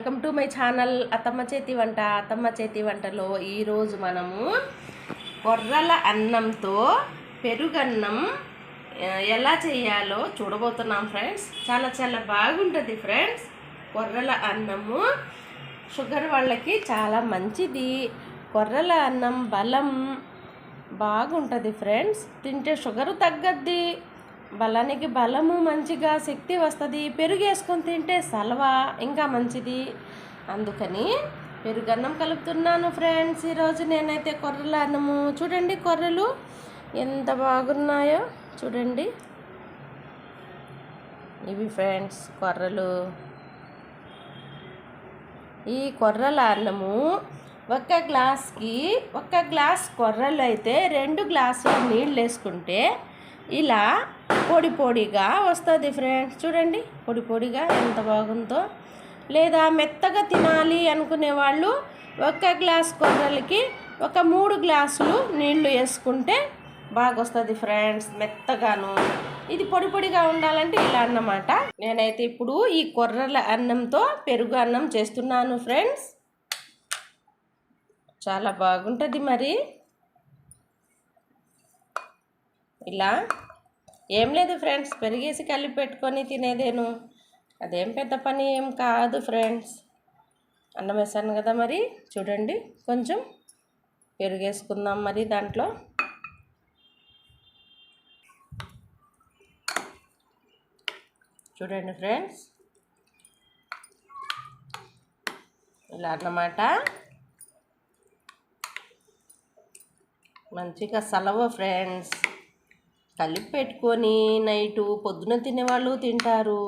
Welcome to my channel అత్తమ్మ చేతి వంట. అత్తమ్మ చేతి వంటలో ఈరోజు మనము కొర్రల అన్నంతో పెరుగన్నం ఎలా చేయాలో చూడబోతున్నాం ఫ్రెండ్స్ చాలా చాలా బాగుంటుంది ఫ్రెండ్స్ కొర్రల అన్నము షుగర్ వాళ్ళకి చాలా మంచిది. కొర్రల అన్నం బలం బాగుంటుంది ఫ్రెండ్స్ తింటే షుగర్ తగ్గద్ది. బలానికి బలము మంచిగా శక్తి వస్తుంది. పెరుగు వేసుకొని తింటే సలవా ఇంకా మంచిది. అందుకని పెరుగన్నం కలుపుతున్నాను ఫ్రెండ్స్. ఈరోజు నేనైతే కొర్రల అన్నము. చూడండి కొర్రలు ఎంత బాగున్నాయో. చూడండి. ఇవి ఫ్రెండ్స్ కొర్రలు. ఈ కొర్రల అన్నము ఒక్క గ్లాస్కి ఒక్క గ్లాస్ కొర్రలు అయితే రెండు గ్లాసులు నీళ్ళు వేసుకుంటే ఇలా పొడి పొడిగా వస్తుంది ఫ్రెండ్స్ చూడండి పొడి పొడిగా ఎంత బాగుందో. లేదా మెత్తగా తినాలి అనుకునే వాళ్ళు ఒక్క గ్లాస్ కొర్రలకి ఒక మూడు గ్లాసులు నీళ్ళు వేసుకుంటే బాగా వస్తుంది ఫ్రెండ్స్ మెత్తగాను. ఇది పొడి పొడిగా ఉండాలంటే ఇలా అన్నమాట. నేనైతే ఇప్పుడు ఈ కొర్రల అన్నంతో పెరుగు అన్నం చేస్తున్నాను ఫ్రెండ్స్ చాలా బాగుంటుంది మరి. ఇలా ఏం లేదు ఫ్రెండ్స్ పెరిగేసి కలిపి పెట్టుకొని తినేదేను. అదేం పెద్ద పని ఏం కాదు ఫ్రెండ్స్. అన్నం వేసాను కదా మరి చూడండి కొంచెం పెరుగేసుకుందాం మరి దాంట్లో. చూడండి ఫ్రెండ్స్ ఇలా అన్నమాట. మంచిగా సలవ ఫ్రెండ్స్. కలిపి పెట్టుకొని నైటు పొద్దున తినేవాళ్ళు తింటారు.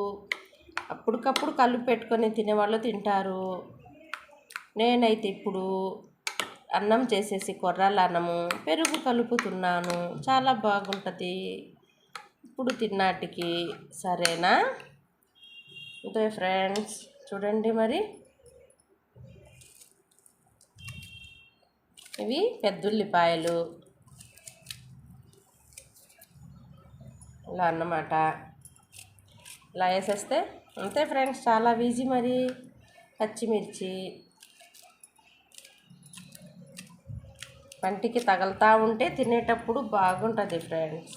అప్పటికప్పుడు కలిపి పెట్టుకొని తినేవాళ్ళు తింటారు. నేనైతే ఇప్పుడు అన్నం చేసేసి కొర్రాల అన్నము పెరుగు కలుపుతున్నాను. చాలా బాగుంటుంది. ఇప్పుడు తిన్నాటికి సరేనా? అంతే ఫ్రెండ్స్ చూడండి మరి. ఇవి పెద్దుల్లిపాయలు. ఇలా అన్నమాట ఇలా వేసేస్తే అంతే ఫ్రెండ్స్ చాలా ఈజీ మరి. పచ్చిమిర్చి పంటికి తగులుతూ ఉంటే తినేటప్పుడు బాగుంటుంది ఫ్రెండ్స్.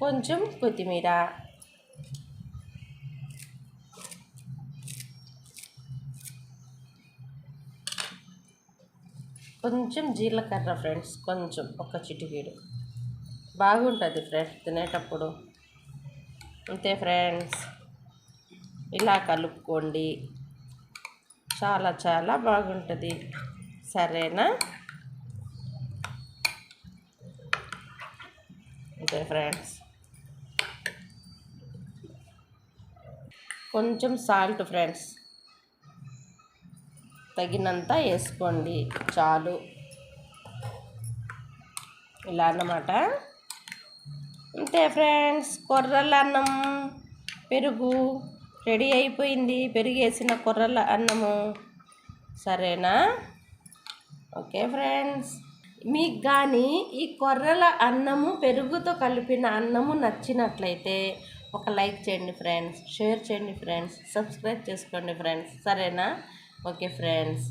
కొంచెం కొత్తిమీర. కొంచెం జీలకర్ర ఫ్రెండ్స్ కొంచెం ఒక చిటికీడు. బాగుంటుంది ఫ్రెండ్స్ తినేటప్పుడు. అంతే ఫ్రెండ్స్. ఇలా కలుపుకోండి. చాలా చాలా బాగుంటుంది. సరేనా? అంతే ఫ్రెండ్స్. కొంచెం సాల్ట్ ఫ్రెండ్స్. తగినంత వేసుకోండి. చాలు. ఇలా అన్నమాట. అంతే ఫ్రెండ్స్. కొర్రల అన్నం పెరుగు రెడీ అయిపోయింది. పెరిగేసిన కొర్రల అన్నము. సరేనా? Okay friends. మీకు కానీ ఈ కొర్రల అన్నము పెరుగుతో కలిపిన అన్నము నచ్చినట్లయితే ఒక లైక్ చేయండి ఫ్రెండ్స్. షేర్ చేయండి ఫ్రెండ్స్. సబ్స్క్రైబ్ చేసుకోండి ఫ్రెండ్స్. సరేనా? Okay friends.